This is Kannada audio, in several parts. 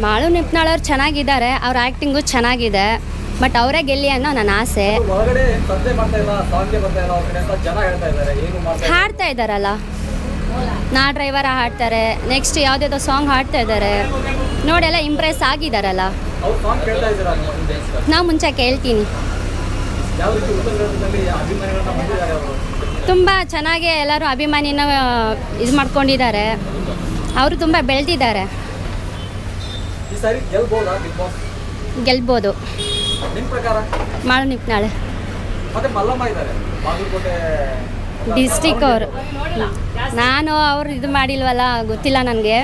ಮಾಳು ನಿಪ್ನಾಳವ್ರು ಚೆನ್ನಾಗಿದ್ದಾರೆ ಅವ್ರ ಆ್ಯಕ್ಟಿಂಗು ಚೆನ್ನಾಗಿದೆ ಬಟ್ ಅವರೇ ಗೆಲ್ಲಿ ಅನ್ನೋ ನನ್ನ ಆಸೆ. ಹಾಡ್ತಾ ಇದ್ದಾರಲ್ಲ? ನಾ ಡ್ರೈವರ ಹಾಡ್ತಾರೆ ನೆಕ್ಸ್ಟ್ ಯಾವುದ್ಯಾವುದೋ ಸಾಂಗ್ ಹಾಡ್ತಾ ಇದ್ದಾರೆ. ನೋಡೆಲ್ಲ ಇಂಪ್ರೆಸ್ ಆಗಿದಾರಲ್ಲ ನಾವು ಮುಂಚೆ ಕೇಳ್ತೀನಿ. ತುಂಬ ಚೆನ್ನಾಗಿ ಎಲ್ಲರೂ ಅಭಿಮಾನಿನ ಇದು ಮಾಡ್ಕೊಂಡಿದ್ದಾರೆ. ಅವರು ತುಂಬ ಬೆಳೆದಿದ್ದಾರೆ. ಈ ಸಾರಿ ಗೆಲ್ಬೋದಾ ಬಿಗ್ ಬಾಸ್? ಗೆಲ್ಬೋದು. ನಿಮ್ ಪ್ರಕಾರ? ಮಾಳು ನಿಪ್ನಾಳೆ ಮತ್ತೆ ಮಲ್ಲಮ್ಮ ಇದ್ದಾರೆ ಬಾಗಲಕೋಟೆ ಡಿಸ್ಟಿಕ್ ಅವರು. ನಾನು ಅವ್ರು ಇದು ಮಾಡಿಲ್ವಲ್ಲ ಗೊತ್ತಿಲ್ಲ ನನಗೆ.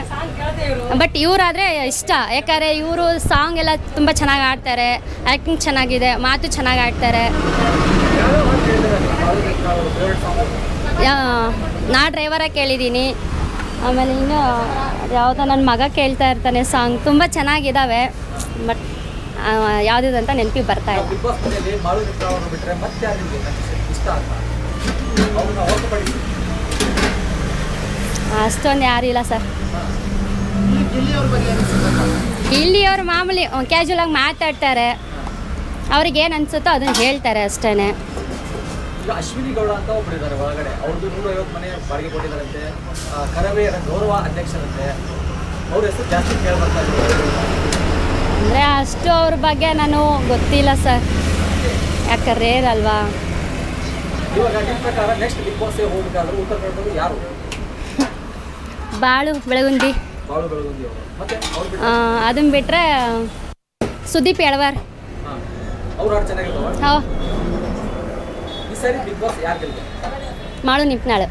ಬಟ್ ಇವರಾದರೆ ಇಷ್ಟ. ಯಾಕಂದರೆ ಇವರು ಸಾಂಗ್ ಎಲ್ಲ ತುಂಬ ಚೆನ್ನಾಗಿ ಆಡ್ತಾರೆ ಆ್ಯಕ್ಟಿಂಗ್ ಚೆನ್ನಾಗಿದೆ ಮಾತು ಚೆನ್ನಾಗಿ ಆಡ್ತಾರೆ ನಾ ಡ್ರೈವರ ಕೇಳಿದ್ದೀನಿ ಆಮೇಲೆ ಇನ್ನು ಯಾವುದೋ ನನ್ನ ಮಗ ಕೇಳ್ತಾ ಇರ್ತಾನೆ ಸಾಂಗ್ ತುಂಬ ಚೆನ್ನಾಗಿದ್ದಾವೆ ಬಟ್ ಯಾವ್ದಿದೆ ಅಂತ ನೆನಪಿಗೆ ಬರ್ತಾ ಇಲ್ಲ. ಅಷ್ಟೊಂದು ಯಾರು ಇಲ್ಲ ಸರ್. ಇಲ್ಲಿಯವ್ರು ಮಾಮೂಲಿ ಕ್ಯಾಶುವಲ್ ಆಗಿ ಮಾತಾಡ್ತಾರೆ. ಅವ್ರಿಗೆ ಏನು ಅನ್ಸುತ್ತೋ ಅದನ್ನು ಹೇಳ್ತಾರೆ ಅಷ್ಟೇ ಈಗ ಅಶ್ವಿನಿ ಗೌಡ ಅಂತ ಒಬ್ಬರಿದ್ದಾರೆ ಒಳಗಡೆ. ಅವ್ರದ್ದು ನೂರೈವತ್ತು ಮನೆ ಬಾಡಿಗೆ ಕೊಟ್ಟಿದ್ದಾರಂತೆ. ಕರವೇರ ಗೌರವ ಅಧ್ಯಕ್ಷರಂತೆ. ಅವ್ರ ಹೆಸರು ಜಾಸ್ತಿ ಕೇಳ್ಬರ್ತಾ ಅಂದರೆ ಅಷ್ಟು ಅವ್ರ ಬಗ್ಗೆ ನಾನು ಗೊತ್ತಿಲ್ಲ ಸರ್. ಯಾಕೆ ರೇರ್ ಅಲ್ವಾ? ಇವಾಗ ನಿಮ್ಮ ಪ್ರಕಾರ ನೆಕ್ಸ್ಟ್ ಬಿಗ್ ಬಾಸ್ಗೆ ಹೋಗ್ಬೇಕಾದ್ರೆ ಉತ್ತರ ಕನ್ನಡದವರು ಯಾರು? ಬಾಳು ಬೆಳಗುಂದಿ. ಬಾಳು ಬೆಳಗುಂದಿ ಅವರು. ಮತ್ತೆ ಅವ್ರು ಅದನ್ನು ಬಿಟ್ಟು ಬಿಟ್ಟರೆ ಸುದೀಪ್ ಎಳವಾರ್ ಅವ್ರು ಹಾಡು ಚೆನ್ನಾಗಿರ್ತಾವ? ಹೋ. ಈ ಸಾರಿ ಬಿಗ್ ಬಾಸ್ ಯಾರು ಗೆಲ್ಬೇಕು? ನಿಪ್ನಾಳು